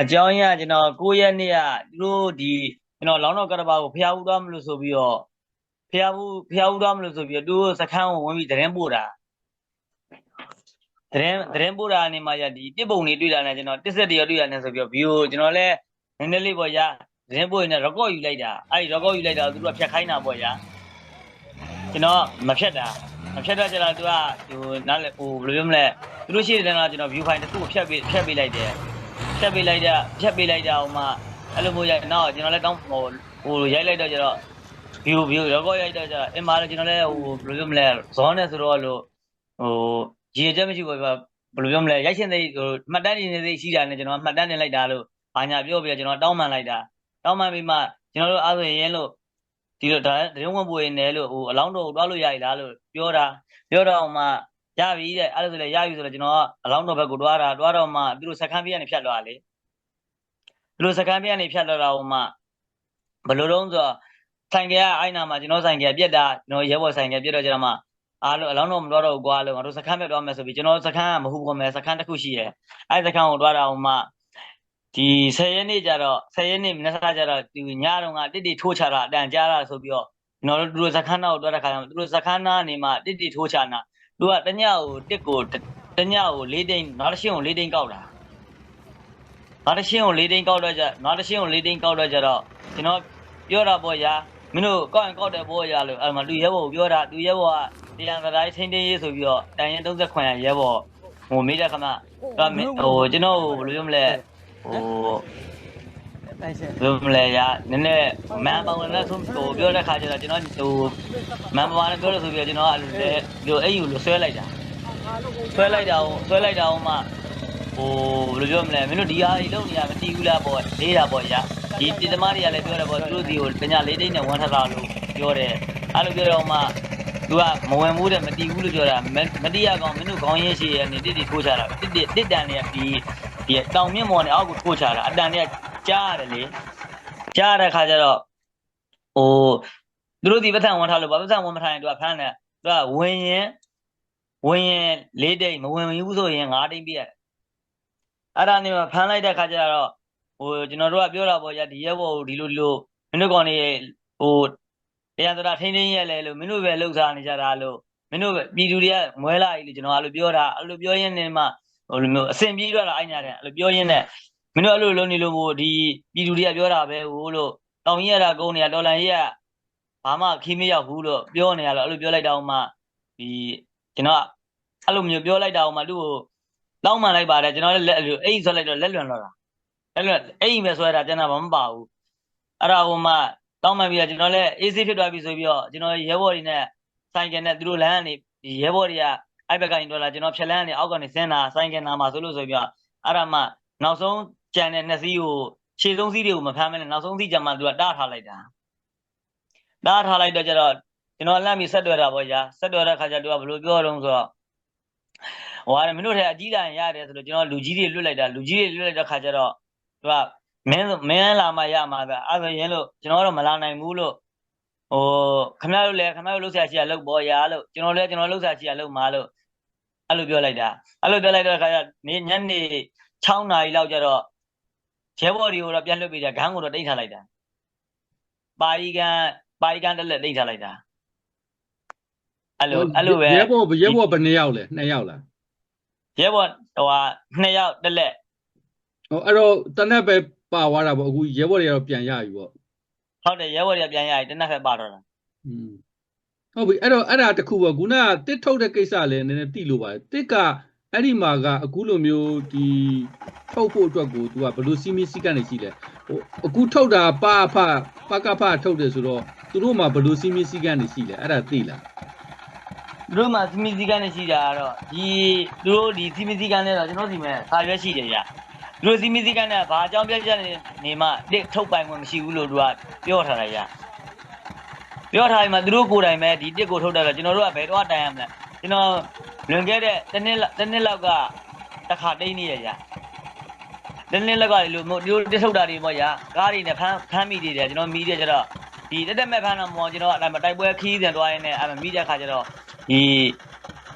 အကြောင်းရင်းကကျွန်တော်9ရက်နေ့ကသူတို့ဒီကျွန်တော်လောင်းတော်ကတ္တဘာကိုဖျားဦးသွားမလို့ဆိုပြီးတော့ဖျားဦးဖျားဦးသွားမလို့ဆိုပြီးတော့သူတို့စခန်းကိုဝင်ပြီးသတင်းပို့တာသတင်းသတင်းပို့တာအနေမှာရဒီတစ်ပုံတွေတွေ့တာနဲ့ကျွန်တော်တစ်ဆက်တရတွေ့တာနဲ့ဆိုပြီးတော့ဗီဒီယိုကျွန်တော်လည်းနည်းနည်းလေးပေါ့ရသတင်းပို့ရင်လည်း record ယူလိုက်တာအဲ့ဒီ record ယူလိုက်တာကိုသူတို့ကဖြတ်ခိုင်းတာပေါ့ရကျွန်တော်မဖြတ်တာမဖြတ်တော့ကျတော့သူကဟိုနားလေဟိုဘယ်လိုပြောမလဲသူတို့ရှိတဲ့တော့ကျွန်တော် view file တစ်ခုကိုဖြတ်ပေးဖြတ်ပေးလိုက်တယ် ဖြတ်ပေးလိုက်တာဖြတ်ပေးလိုက်တာဟိုမှာအဲ့လိုမျိုးရနောက်ကျွန်တော်လည်းတောင်းဟိုဟိုရိုက်လိုက်တော့ကျတော့ view view ရောကောရိုက်တော့ကျတော့အင်မာလည်းကျွန်တော်လည်းဟိုဘယ်လိုပြောမလဲဇောနဲ့ဆိုတော့လို့ဟိုရည်ချက်မရှိဘူးပဲဘယ်လိုပြောမလဲရိုက်ရှင်သိဟိုမှတ်တမ်းတင်နေသိရှိတာနဲ့ကျွန်တော်မှတ်တမ်းတင်လိုက်တာလို့ဘာညာပြောပြီးတော့ကျွန်တော်တောင်းပန်လိုက်တာတောင်းပန်ပြီးမှကျွန်တော်တို့အားဆိုရင်လို့ဒီလိုဒါသတင်းဝင်ပွေနေလို့ဟိုအလောင်းတော်တွားလို့ရည်လားလို့ပြောတာပြောတော့မှ ရပြီတဲ့အဲ့ဒါဆိုလည်းရပြီဆိုတော့ကျွန်တော်ကအလောင်းတော်ဘက်ကိုတွားတာတွားတော့မှသူတို့စခန်းပြကနေဖြတ်သွားတာလေသူတို့စကန်ပြကနေဖြတ်လာတာဟိုမှဘယ်လိုလုံးဆိုတော့ဆိုင်ကယ်ကအိုင်နာမှာကျွန်တော်ဆိုင်ကယ်ပြက်တာကျွန်တော်ရဲဘော်ဆိုင်ကယ်ပြက်တော့ကျတော့မှအားလုံးအလောင်းတော့မတော်တော့ဘူးကွာလို့ငါတို့စခန်းပြက်သွားမယ်ဆိုပြီးကျွန်တော်စခန်းကမဟုတ်ဘူးမယ်စခန်းတစ်ခုရှိရဲ့အဲ့စခန်းကိုတွားတာဟိုမှဒီ10ရက်နေ့ကျတော့10ရက်နေ့မနေ့ကကျတော့ဒီညတော့ကတစ်တီထိုးချတာအတန်ကြားတာဆိုပြီးတော့ကျွန်တော်တို့သူတို့စခန်းသားကိုတွားတဲ့ခါကျတော့သူတို့စခန်းသားနေမှာတစ်တီထိုးချတာ သူကတညကိုတစ်ကိုတညကို၄တိန်နောက်တစ်ရှင်းကို၄တိန်ကောက်တာငါတရှင်းကို၄တိန်ကောက်တော့ကြငါတရှင်းကို၄တိန်ကောက်တော့ကြတော့ကျွန်တော်ပြောတာပေါ့ရာမင်းတို့ကောက်ရင်ကောက်တယ်ပေါ့ရာလို့အဲ့မှာသူရဲဘော်ကိုပြောတာသူရဲဘော်ကတရားစတိုင်းထိန်းသိမ်းရေးဆိုပြီးတော့တန်ရင်30ခွန်ရရဲဘော်ဟိုမေးတဲ့ခမကမင်းဟိုကျွန်တော်ဟိုဘယ်လိုပြောမလဲဟို တိုင်ရှင်ဘယ်လိုမလဲရာနည်းနည်းမန်ပါဝင်တဲ့ဆိုဟိုပြောတဲ့ခါကျတော့ကျွန်တော်ဟိုမန်ပါဝင်ပြောလို့ဆိုပြီးတော့ကျွန်တော်အဲ့လိုလေဒီအဲ့ယူလို့ဆွဲလိုက်တာဆွဲလိုက်တာဟိုဆွဲလိုက်တာဟိုမှဟိုဘယ်လိုပြောမလဲမင်းတို့ဒီဟာကြီးလုံးနေရမတီးဘူးလားပေါ့လေးတာပေါ့ညာဒီတင်သမားတွေကလည်းပြောတယ်ပေါ့သူတို့ဒီကိုတညာလေးတိတ်နဲ့ဝမ်းထတာလို့ပြောတယ်အဲ့လိုပြောတော့မှသူကမဝင်ဘူးတဲ့မတီးဘူးလို့ပြောတာမမတီးရကောင်မင်းတို့ခေါင်းရင်းရှိရနေတစ်တိထိုးချတာတစ်တိတစ်တန်တွေကဒီဒီတောင်မြင့်မော်နဲ့အောက်ကိုထိုးချတာအတန်တွေက ကြားရတယ်လေကြားရတဲ့ခါကျတော့ဟိုသူတို့ဒီပဋ္ဌာန်ဝန်ထားလို့ဘာပဋ္ဌာန်ဝန်မထားရင်သူကဖမ်းတယ်သူကဝင်ရင်ဝင်ရင်လေးတိတ်မဝင်ဘူးဆိုရင်ငါးတိတ်ပြည့်ရတယ်အဲ့ဒါနေမှာဖမ်းလိုက်တဲ့ခါကျတော့ဟိုကျွန်တော်တို့ကပြောတာပေါ့ဗျာဒီရဲဘော်ကိုဒီလိုဒီလိုမင်းတို့ကောင်နေဟိုတရားသတာထိန်းသိမ်းရဲလဲလို့မင်းတို့ပဲလှုပ်ရှားနေကြတာလို့မင်းတို့ပဲပြည်သူတွေကမွဲလာကြီးလို့ကျွန်တော်အဲ့လိုပြောတာအဲ့လိုပြောရင်းနဲ့မှဟိုလိုမျိုးအဆင်ပြေတော့တာအဲ့ညာတဲ့အဲ့လိုပြောရင်းနဲ့ မင်းတို့အဲ့လိုလုံးနေလို့မို့ဒီပြည်သူတွေကပြောတာပဲဟိုလို့တောင်ကြီးရတာကုန်းနေတာတော်လန်ကြီးကဘာမှခီးမရောက်ဘူးလို့ပြောနေရတော့အဲ့လိုပြောလိုက်တော့မှဒီကျွန်တော်ကအဲ့လိုမျိုးပြောလိုက်တာမှသူ့ကိုတောင်းမှန်လိုက်ပါတယ်ကျွန်တော်လည်းလက်အဲ့အိမ်ဆွဲလိုက်တော့လက်လွန်တော့တာလက်လွန်အိမ်ပဲဆွဲတာကျွန်တော်ဘာမပါဘူးအဲ့ဒါဟိုမှတောင်းမှန်ပြီးတော့ကျွန်တော်လည်းအေးဆေးဖြစ်သွားပြီဆိုပြီးတော့ကျွန်တော်ရဲဘော်တွေနဲ့ဆိုင်ကယ်နဲ့သူတို့လမ်းကနေဒီရဲဘော်တွေကအဲ့ဘက်ကနေတော့လာကျွန်တော်ဖြက်လန်းကနေအောက်ကနေဆင်းတာဆိုင်ကယ်နာမှာဆိုလို့ဆိုပြီးတော့အဲ့ဒါမှနောက်ဆုံး ကြံတဲ့နှစ်စီးကိုခြေဆုံးစီးတွေကိုမဖမ်းမနဲ့နောက်ဆုံးစီးကြမှာသူကတားထားလိုက်တာတားထားလိုက်တော့ကျတော့ကျွန်တော်လမ်းပြီးဆက်တွေ့တာပေါ့ညာဆက်တွေ့တဲ့ခါကျတော့သူကဘယ်လိုပြောတော့ဆိုတော့ဟိုဟာမင်းတို့ထဲအကြီးလာရင်ရတယ်ဆိုတော့ကျွန်တော်လူကြီးတွေလွတ်လိုက်တာလူကြီးတွေလွတ်လိုက်တဲ့ခါကျတော့သူကမင်းမင်းလာမှရမှာပဲအဲ့ဆိုရင်လို့ကျွန်တော်တော့မလာနိုင်ဘူးလို့ဟိုခမရတို့လည်းခမရတို့လှုပ်ရှားရှိရလှုပ်ပေါ်ရလို့ကျွန်တော်လည်းကျွန်တော်လှုပ်ရှားရှိရလှုပ်မှာလို့အဲ့လိုပြောလိုက်တာအဲ့လိုပြောလိုက်တဲ့ခါကျနေညနေ6နာရီလောက်ကျတော့ ရဲဘော်တွေကိုတော့ပြန်လွတ်ပေးတယ်ဂန်းကိုတော့တိတ်ထားလိုက်တာပါရီကန်ပါရီကန်တက်လက်တိတ်ထားလိုက်တာအဲ့လိုအဲ့လိုပဲရဲဘော်ရဲဘော်ဘယ်နှစ်ယောက်လဲနှစ်ယောက်လားရဲဘော်ဟိုဟာနှစ်ယောက်တက်လက်ဟိုအဲ့တော့တနက်ပဲပါသွားတာပေါ့အခုရဲဘော်တွေကတော့ပြန်ရပြီပေါ့ဟုတ်တယ်ရဲဘော်တွေကပြန်ရပြီတနက်ဖက်ပါတော့တာอืมဟုတ်ပြီအဲ့တော့အဲ့ဒါတခုပေါ့ခုနကတစ်ထုတ်တဲ့ကိစ္စလည်းနည်းနည်းတိလို့ပါတယ်တစ်က အဲ့ဒီမှာကအခုလိုမျိုးဒီထုတ်ဖို့အတွက်ကို तू ကဘယ်လိုစီမီစီကနေရှိလဲဟိုအခုထုတ်တာပအဖပကဖထုတ်တယ်ဆိုတော့သူတို့မှာဘယ်လိုစီမီစီကနေရှိလဲအဲ့ဒါသိလားသူတို့မှစီမီစီကန်နဲ့ရှိတာကတော့ဒီသူတို့ဒီစီမီစီကန်နဲ့တော့ကျွန်တော်စီမဲ့စာရွက်ရှိတယ်ကြာသူတို့စီမီစီကန်နဲ့ဘာအကြောင်းပြချက်နေနေမှတစ်ထုတ်ပိုင်ခွင့်မရှိဘူးလို့သူကပြောထားတယ်ကြာပြောထားရင်မှသူတို့ကိုယ်တိုင်ပဲဒီတစ်ကိုထုတ်တယ်တော့ကျွန်တော်တို့ကဘယ်တော့တိုင်ရမလဲ ကျွန်တော်လွန်ခဲ့တဲ့တစ်နှစ်လောက်တစ်နှစ်လောက်ကတစ်ခါတိတ်နေရကြာတစ်နှစ်လောက်ကဒီလိုမျိုးဒီလိုတစ်ထုတ်တာတွေပေါ့ကြာကားတွေနဲ့ဖမ်းဖမ်းမိတယ်ကြာကျွန်တော်မိတယ်ကျတော့ဒီတက်တက်မဲ့ဖမ်းတော့မဟုတ်ကျွန်တော်အဲ့ဒါမှတိုက်ပွဲခီးပြန်သွားရင်းနဲ့အဲ့မှမိတဲ့ခါကျတော့ဒီ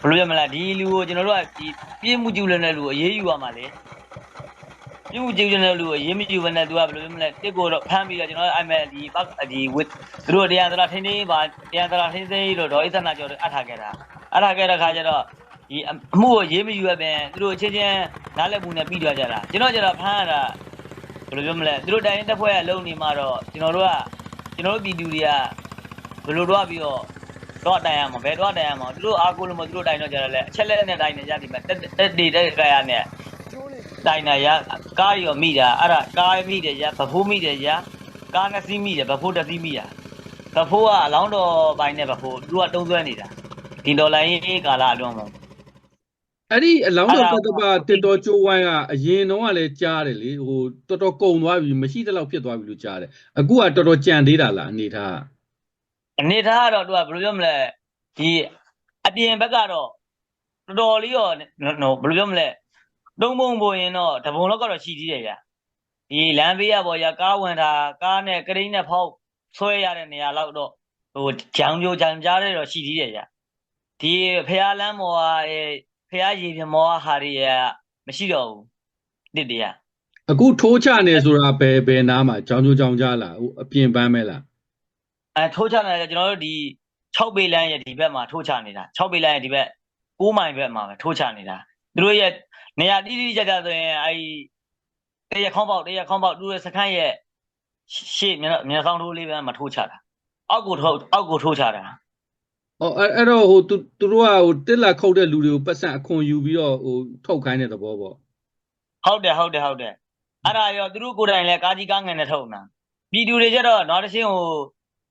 ဘယ်လိုပြောမလဲဒီလူကိုကျွန်တော်တို့ကဒီပြင်းမှုကျူးလွန်တဲ့လူကိုအေးအေးယူရမှာလေပြုတ်ကြည့်တဲ့လူကိုရေးမကြည့်ဘဲနဲ့သူကဘယ်လိုမျိုးမလဲတစ်ကိုတော့ဖမ်းပြီးတော့ကျွန်တော်အဲ့မဲ့ဒီပတ်ဒီဝစ်သူတို့တရားသလားထင်းထင်းပါတရားသလားထင်းထင်းလို့တော့ဣသနာကျော်အပ်ထားခဲ့တာ အပ်ထားခဲ့တဲ့ခါကျတော့ဒီအမှုကိုရေးမယူရပြန်သူတို့ချင်းချင်းနားလည်မှုနဲ့ပြီးသွားကြတာကျွန်တော်ကျတော့ဖမ်းရတာဘယ်လိုပြောမလဲသူတို့တိုင်းတက်ဖွဲ့ကလုံနေမှာတော့ကျွန်တော်တို့ကကျွန်တော်တို့ပြည်သူတွေကဘယ်လိုတော့ပြီးတော့တော့တိုင်ရမှာဘယ်တော့တိုင်ရမှာသူတို့အားကိုးလို့မသူတို့တိုင်တော့ကြတယ်လေအချက်လက်နဲ့တိုင်နေကြတယ်မှာတက်တက်တေတက်ကြရနဲ့တိုင်တာရကားရောမိတာအဲ့ဒါကားမိတယ်ရဗဖိုးမိတယ်ရကားနှစ်စီးမိတယ်ဗဖိုးတစ်စီးမိတာဗဖိုးကအလောင်းတော်ပိုင်းနဲ့ဗဖိုးသူကတုံးသွဲနေတာ ဒီဒေါ်လာရေးကာလအတွင်းမှာအဲ့ဒီအလောင်းတော်အဲ့တဒါတပတစ်တော်ကျိုးဝိုင်းကအရင်တော့ကလည်းကြားတယ်လေဟိုတော်တော်ကုံသွားပြီမရှိတဲ့လောက်ဖြစ်သွားပြီလို့ကြားတယ်အခုကတော်တော်ကြံသေးတာလားအနေထားအနေထားကတော့သူကဘယ်လိုပြောမလဲဒီအပြင်ဘက်ကတော့တော်တော်လေးရောနော်ဘယ်လိုပြောမလဲတုံးပုံပေါ်ရင်တော့တပုံလောက်ကတော့ရှိသေးတယ်ဗျဒီလမ်းဘေးရပေါ်ရကားဝင်တာကားနဲ့ကရိန်းနဲ့ဖောက်ဆွဲရတဲ့နေရာလောက်တော့ဟိုဂျောင်ပြိုဂျောင်ကြားတဲ့တော့ရှိသေးတယ်ဗျ ဒီဖះလမ်းပေါ်ကအဲဖះရည်ပြမောကဟာတွေကမရှိတော့ဘူးတစ်တည်းအခုထိုးချနေဆိုတာဘယ်ဘယ်နားမှာကြောင်ကြိုကြောင်ကြားလားဟိုအပြင်ပန်းမဲလားအဲထိုးချနေတယ်ကျွန်တော်တို့ဒီ6ပေလမ်းရဲ့ဒီဘက်မှာထိုးချနေတာ6ပေလမ်းရဲ့ဒီဘက်9မိုင်ဘက်မှာပဲထိုးချနေတာသူတို့ရဲ့နေရာတိတိကျကျဆိုရင်အဲဒီတရခေါင်းပေါက်တရခေါင်းပေါက်သူတို့ရဲ့စခန်းရဲ့ရှေ့မျက်နှာမျက်စောင်းထိုးလေးဘက်မှာထိုးချတာအောက်ကိုထိုးအောက်ကိုထိုးချတာဩ အော်အဲ့တော့ဟိုသူသူတို့ကဟိုတစ်လာခုတ်တဲ့လူတွေကိုပတ်စံအခွန်ယူပြီးတော့ဟိုထုတ်ခိုင်းတဲ့သဘောပေါ့ဟုတ်တယ်ဟုတ်တယ်ဟုတ်တယ်အဲ့ဒါရောသူတို့ကိုယ်တိုင်လည်းကာကြီးကားငန်နဲ့ထုတ်နာပြည်သူတွေကျတော့နောက်တစ်ချင်းဟို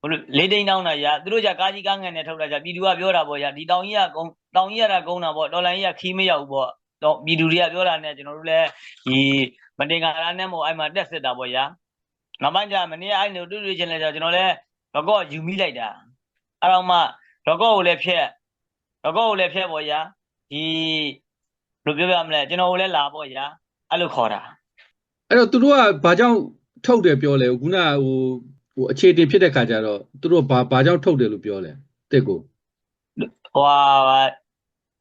ဘလို့လေးတိန်တောင်းတာရာသူတို့ကြကားကြီးကားငန်နဲ့ထုတ်တာကြပြည်သူကပြောတာပေါ့ရာဒီတောင်ကြီးကကုန်းတောင်ကြီးကတာကုန်းတာပေါ့တော်လိုင်းကြီးကခီးမရောက်ဘူးပေါ့တော့ပြည်သူတွေကပြောတာနဲ့ကျွန်တော်တို့လည်းဒီမတင်ကာလာနဲ့မို့အဲ့မှာတက်စစ်တာပေါ့ရာနောက်ပိုင်းကျမနေ့အဲ့လိုတွေ့တွေ့ချင်းလဲကျကျွန်တော်လည်းဘကော့ယူမိလိုက်တာအဲ့တော့မှ တော့ကောကိုလည်းဖြက်တော့ကောကိုလည်းဖြက်ပေါ့ရဒီဘယ်လိုပြောပြမလဲကျွန်တော်ကိုလည်းလာပေါ့ရအဲ့လိုခေါ်တာအဲ့တော့သူတို့ကဘာကြောင့်ထုတ်တယ်ပြောလဲခုနကဟိုဟိုအခြေတင်ဖြစ်တဲ့ခါကျတော့သူတို့ဘာဘာကြောင့်ထုတ်တယ်လို့ပြောလဲတစ်ကိုဟွာ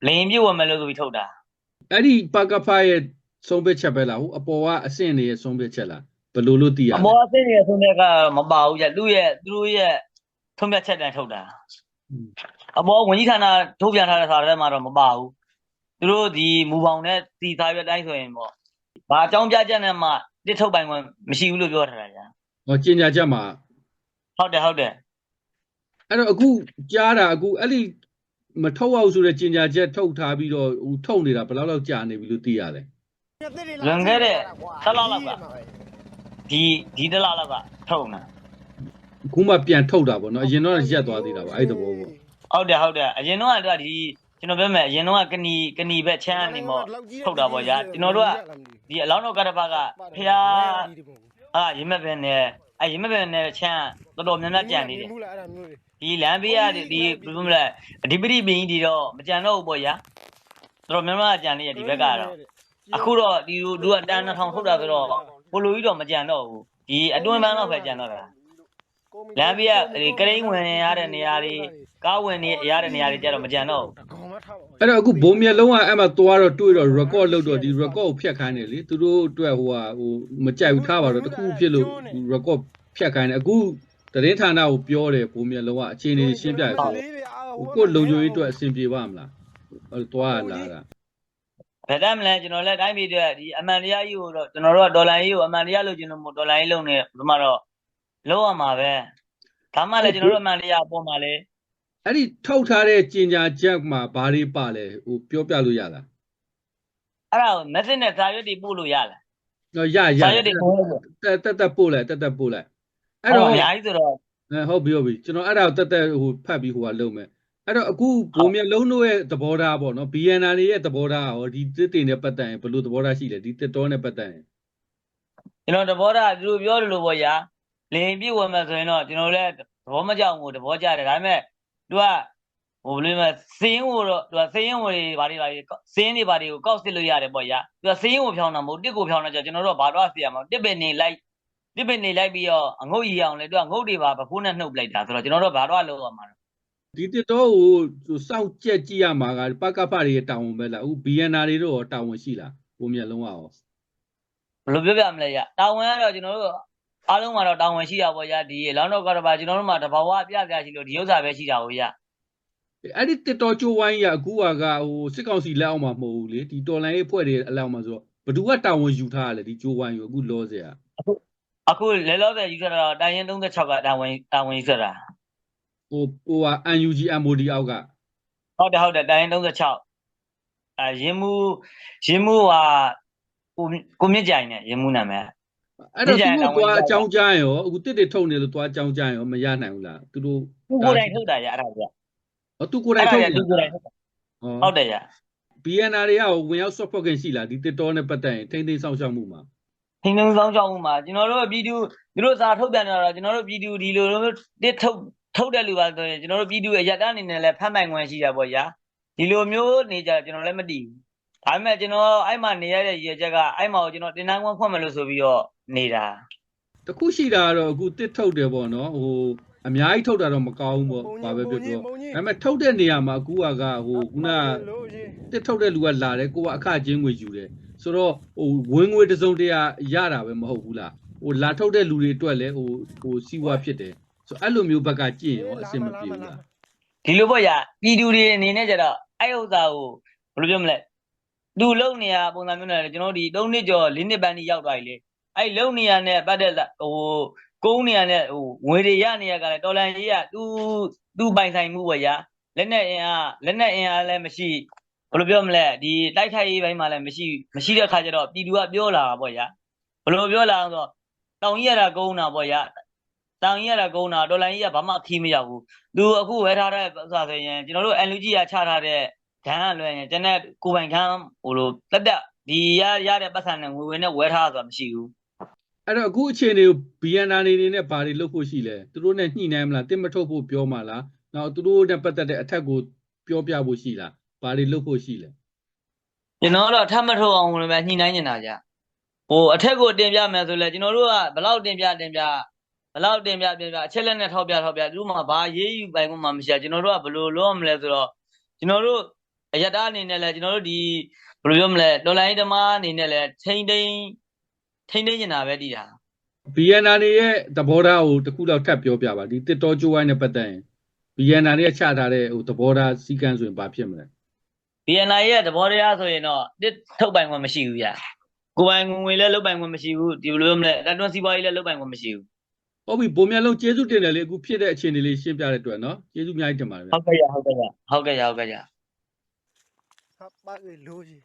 လိန်ပြုတ်ဝင်မယ်လို့ဆိုပြီးထုတ်တာအဲ့ဒီပါကဖာရဲ့ဆုံးဖြတ်ချက်ပဲလားဟိုအပေါ်ကအဆင့်တွေရဲ့ဆုံးဖြတ်ချက်လားဘယ်လိုလို့သိရအလဲမောအသိရဲ့ဆုံးဖြတ်ကမပါဘူးကြသူ့ရဲ့သူတို့ရဲ့ဆုံးဖြတ်ချက်တန်ထုတ်တာ အမောဝင်ကြီးဌာနထုတ်ပြန်ထားတဲ့စာထဲမှာတော့မပါဘူးသူတို့ဒီမူပေါင်းနဲ့စီစာရွက်တိုင်းဆိုရင်ပေါ့ဘာအကြောင်းပြချက်နဲ့မှတစ်ထုတ်ပိုင်ခွင့်မရှိဘူးလို့ပြောထားတာကြာဟောကျင်ညာချက်မှာဟုတ်တယ်ဟုတ်တယ်အဲ့တော့အခုကြားတာအခုအဲ့ဒီမထုတ်အောင်ဆိုတဲ့ကျင်ညာချက်ထုတ်ထားပြီးတော့ဟိုထုတ်နေတာဘယ်လောက်လောက်ကြာနေပြီလို့သိရလဲလွန်ခဲ့တဲ့ဆက်လောက်လောက်ကဒီဒီတစ်လလောက်ကထုတ်နေတာ အခုမှပြန်ထုတ်တာပေါ့နော်အရင်တော့ရက်သွားသေးတာပေါ့အဲ့ဒီသဘောပေါ့ဟုတ်တယ်ဟုတ်တယ်အရင်တော့ကဒီကျွန်တော်ပြောမယ်အရင်တော့ကကနီကနီဘက်ချမ်းနေမော့ထုတ်တာပေါ့ညာကျွန်တော်တို့ကဒီအလောင်းတော်ကတပတ်ကဖျားအာရမက်ပင်နဲ့အဲရမက်ပင်နဲ့ချမ်းတော်တော်များများကြံနေတယ်ဒီလမ်းဘေးကဒီဒီဘယ်လိုမလဲအဓိပတိပင်ကြီးဒီတော့မကြံတော့ဘူးပေါ့ညာတော်တော်များများကြံနေရဒီဘက်ကတော့အခုတော့ဒီလူကတန်2000ထုတ်တာဆိုတော့ဘလိုကြီးတော့မကြံတော့ဘူးဒီအတွင်းပန်းတော့ပဲကြံတော့တာ လမ်းဘေးကဒီကရိန်းဝင်ရတဲ့နေရာတွေကားဝင်နေရတဲ့နေရာတွေကြတော့မကြံတော့ဘူးအဲ့တော့အခုဘုံမျက်လုံးကအဲ့မှာသွားတော့တွေ့တော့ record လုပ်တော့ဒီ record ကိုဖြတ်ခိုင်းတယ်လေသူတို့အတွက်ဟိုဟာဟိုမကြိုက်ဘူးထားပါတော့တခုခုဖြစ်လို့ record ဖြတ်ခိုင်းတယ်အခုသတင်းဌာနကိုပြောတယ်ဘုံမျက်လုံးကအခြေအနေရှင်းပြရဆိုဟိုကိုယ်လုံခြုံရေးအတွက်အဆင်ပြေပါမလားအဲ့သွားရလာတာဘယ်တမ်းမလဲကျွန်တော်လည်းတိုင်းပြည်အတွက်ဒီအမှန်တရားကြီးကိုတော့ကျွန်တော်တို့ကဒေါ်လာကြီးကိုအမှန်တရားလို့ကျွန်တော်မို့ဒေါ်လာကြီးလုံးနေဒီမှာတော့ လုံးရမှာပဲဒါမှလည်းကျွန်တော်တို့အမှန်တရားအပေါ်မှာလေအဲ့ဒီထုတ်ထားတဲ့ကျင်ညာချက်မှာဘာတွေပါလဲဟိုပြောပြလို့ရလားအဲ့ဒါကို message နဲ့စာရွက်တွေပို့လို့ရလားတော့ရရစာရွက်တွေပို့လို့တက်တက်တက်ပို့လိုက်တက်တက်ပို့လိုက်အဲ့အဲ့တော့တော့အများကြီးဆိုတော့အဲဟုတ်ပြီဟုတ်ပြီကျွန်တော်အဲ့ဒါကိုတက်တက်ဟိုဖတ်ပြီးဟိုကလုပ်မယ်အဲ့တော့အခုဘုံမျက်လုံးတို့ရဲ့သဘောထားပေါ့နော် BNR တွေရဲ့သဘောထားရောဒီတစ်တင်နဲ့ပတ်သက်ရင်ဘယ်လိုသဘောထားရှိလဲဒီတစ်တော်နဲ့ပတ်သက်ရင်ကျွန်တော်တဘောတာသူတို့ပြောတယ်လို့ပေါ့ညာ လင်ပြည့်ဝင်မယ်ဆိုရင်တော့ကျွန်တော်လည်းသဘောမကြောက်ဘူးသဘောကျတယ်ဒါပေမဲ့သူကဟိုဘယ်လိုလဲစင်းကိုတော့သူကစင်းဝင်တွေဘာတွေဘာတွေစင်းတွေဘာတွေကိုကောက်စစ်လို့ရတယ်ပေါ့ညာသူကစင်းကိုဖြောင်းတာမဟုတ်တစ်ကိုဖြောင်းတာကြကျွန်တော်တို့ကဘာတော့စီရမှာတစ်ပင်နေလိုက်တစ်ပင်နေလိုက်ပြီးတော့အငုတ်ရီအောင်လေသူကငုတ်တွေပါပဖိုးနဲ့နှုတ်ပလိုက်တာဆိုတော့ကျွန်တော်တို့ဘာတော့လောက်ရမှာဒီတစ်တော်ကိုဟိုစောင့်ကြက်ကြည့်ရမှာကပကဖတွေရဲ့တာဝန်ပဲလားအခု BNR တွေတော့ရောတာဝန်ရှိလားဘုံမျက်လုံးကရောဘယ်လိုပြောပြမလဲရတာဝန်ကတော့ကျွန်တော်တို့ အားလုံးကတော့တာဝန်ရှိတာပေါ့ရဒီလောင်းတော့ကတော့ပါကျွန်တော်တို့မှာတဘာဝပြပြရှိလို့ဒီဥစ္စာပဲရှိတာကိုရအဲ့ဒီတစ်တော်ကျိုးဝိုင်းရအခုကကဟိုစစ်ကောင်စီလက်အောက်မှာမဟုတ်ဘူးလေဒီတော်လိုင်းရေးဖွဲ့တွေအလောက်မှာဆိုတော့ဘသူကတာဝန်ယူထားရလဲဒီကျိုးဝိုင်းကိုအခုလောစရာအခုလဲလောဆယ်ယူဆတာတော့တိုင်းရင်36ကတာဝန်တာဝန်ယူဆတာဟိုဟိုက UNG MOD အောက်ကဟုတ်တယ်ဟုတ်တယ်တိုင်းရင်36အဲရင်းမှုရင်းမှုဟာကိုကိုမြင့်ကြိုင်နဲ့ရင်းမှုနာမည် အဲ့တော့ဒီသူကြိုင်တို့တာဝန်သွားယူထားအကြောင်းကြားရောအခုတစ်တွေထုတ်နေလို့သွားအကြောင်းကြားရောမရနိုင်ဘူးလားသူတို့သူကိုယ်တိုင်ထုတ်တာရအဲ့ဒါကဟောသူကိုယ်တိုင်ထုတ်အဲ့ဒါကသူကိုယ်တိုင်ထုတ်တာဟောဟုတ်တယ်ရ BNR တွေကဟိုဝင်ရောက် support ခင်ရှိလားဒီတစ်တော်နဲ့ပတ်သက်ရင်ထိမ့်သိမ်းဆောင်ရှောက်မှုမှာထင်းထင်းဆောင်ကြောင်းမှာကျွန်တော်တို့ပြည်သူသူတို့စာထုတ်ပြန်နေတာတော့ကျွန်တော်တို့ပြည်သူဒီလိုလိုတစ်ထုတ်ထုတ်တဲ့လူပါဆိုရင်ကျွန်တော်တို့ပြည်သူအရက်တန်းအနေနဲ့လည်းဖတ်ပိုင်ခွင့်ရှိတာပေါ့ဗျာဒီလိုမျိုးနေကြကျွန်တော်လည်းမတည်ဘူးဒါပေမဲ့ကျွန်တော်အဲ့မှာနေရတဲ့ရည်ရချက်ကအဲ့မှာကိုကျွန်တော်တင်တန်းခွင့်ဖွင့်မယ်လို့ဆိုပြီးတော့ နေတာတခုရှိတာကတော့အခုတစ်ထုတ်တယ်ပေါ့နော်ဟိုအများကြီးထုတ်တာတော့မကောင်းဘူးပေါ့ဘာပဲပြောပြောဒါပေမဲ့ထုတ်တဲ့နေရာမှာအခုကကဟိုခုနတစ်ထုတ်တဲ့လူကလာတယ်ကိုကအခချင်းငွေယူတယ်ဆိုတော့ဟိုဝင်ငွေတစ်စုံတရာရတာပဲမဟုတ်ဘူးလားဟိုလာထုတ်တဲ့လူတွေအတွက်လည်းဟိုဟိုစီးပွားဖြစ်တယ်ဆိုတော့အဲ့လိုမျိုးဘက်ကကြည့်ရင်ရောအဆင်မပြေဘူးလားဒီလိုပေါ့ဗျာပြည်သူတွေအနေနဲ့ကြတော့အဲ့ဥစ္စာကိုဘယ်လိုပြောမလဲသူလုံနေရပုံစံမျိုးနဲ့လေကျွန်တော်တို့ဒီ၃နှစ်ကျော်၄နှစ်ပန်းကြီးရောက်သွားပြီလေ အဲ့လုံနေရနဲ့ပတ်သက်ဟိုကုန်းနေရနဲ့ဟိုငွေတွေရနေရကလည်းတော်လန်ကြီးကသူသူပိုင်ဆိုင်မှုပေါ့ဗျာလက်နဲ့အင်အားလက်နဲ့အင်အားလည်းမရှိဘယ်လိုပြောမလဲဒီတိုက်ခိုက်ရေးပိုင်းမှာလည်းမရှိမရှိတဲ့ခါကျတော့ပြည်သူကပြောလာတာပေါ့ဗျာဘယ်လိုပြောလာအောင်ဆိုတော့တောင်ကြီးရတာကုန်းတာပေါ့ဗျာတောင်ကြီးရတာကုန်းတာတော်လန်ကြီးကဘာမှခီးမရောက်ဘူးသူအခုဝယ်ထားတဲ့ဥစ္စာဆိုရင်ကျွန်တော်တို့ NLG ကချထားတဲ့ခန်းကလွယ်ရင်ကျွန်တော်ကိုယ်ပိုင်ခန်းဟိုလိုတက်တက်ဒီရရတဲ့ပတ်စံနဲ့ငွေဝင်နဲ့ဝယ်ထားတာဆိုတာမရှိဘူး အဲ့တော့အခုအခြေအနေကို BNR နေနေနဲ့ဘာတွေလုပ်ဖို့ရှိလဲသူတို့နဲ့ညှိနှိုင်းမလားတစ်မထုတ်ဖို့ပြောမှလားနောက်သူတို့နဲ့ပတ်သက်တဲ့အထက်ကိုပြောပြဖို့ရှိလားဘာတွေလုပ်ဖို့ရှိလဲကျွန်တော်တော့ထပ်မထုတ်အောင်လို့ပဲညှိနှိုင်းနေတာကြဟိုအထက်ကိုတင်ပြမယ်ဆိုလဲကျွန်တော်တို့ကဘယ်လောက်တင်ပြတင်ပြဘယ်လောက်တင်ပြတင်ပြအချက်လက်နဲ့ထောက်ပြထောက်ပြသူတို့မှဘာရေးယူပိုင်မှမရှိဘူးကျွန်တော်တို့ကဘယ်လိုလုပ်ရမလဲဆိုတော့ကျွန်တော်တို့အရတားအနေနဲ့လဲကျွန်တော်တို့ဒီဘယ်လိုပြောမလဲတော်လိုင်းဓမ္မအနေနဲ့လဲထိမ့်သိမ့် ထိမ့်သိမ့်နေတာပဲတည်တာ BNR နေရဲ့သဘောထားကိုတစ်ခုတော့ထပ်ပြောပြပါဒီတစ်တော်ကျိုးဝိုင်းနဲ့ပတ်သက်ရင် BNR ရဲ့ချထားတဲ့ဟိုသဘောထားစီကံဆိုရင်ဘာဖြစ်မလဲ BNI ရဲ့သဘောတရားဆိုရင်တော့တစ်ထုတ်ပိုင်ခွင့်မရှိဘူးဗျကိုယ်ပိုင်ငွေလည်းလုတ်ပိုင်ခွင့်မရှိဘူးဒီလိုမျိုးမလဲတန်တွန်းစီးပွားရေးလည်းလုတ်ပိုင်ခွင့်မရှိဘူးဟုတ်ပြီပုံမြတ်လုံးကျေးဇူးတင်တယ်လေအခုဖြစ်တဲ့အခြေအနေလေးရှင်းပြတဲ့အတွက်နော်ကျေးဇူးအများကြီးတင်ပါတယ်ဗျာဟုတ်ကဲ့ရဟုတ်ကဲ့ရဟုတ်ကဲ့ရဟုတ်ကဲ့ရဟာပါလေလို့ကြီး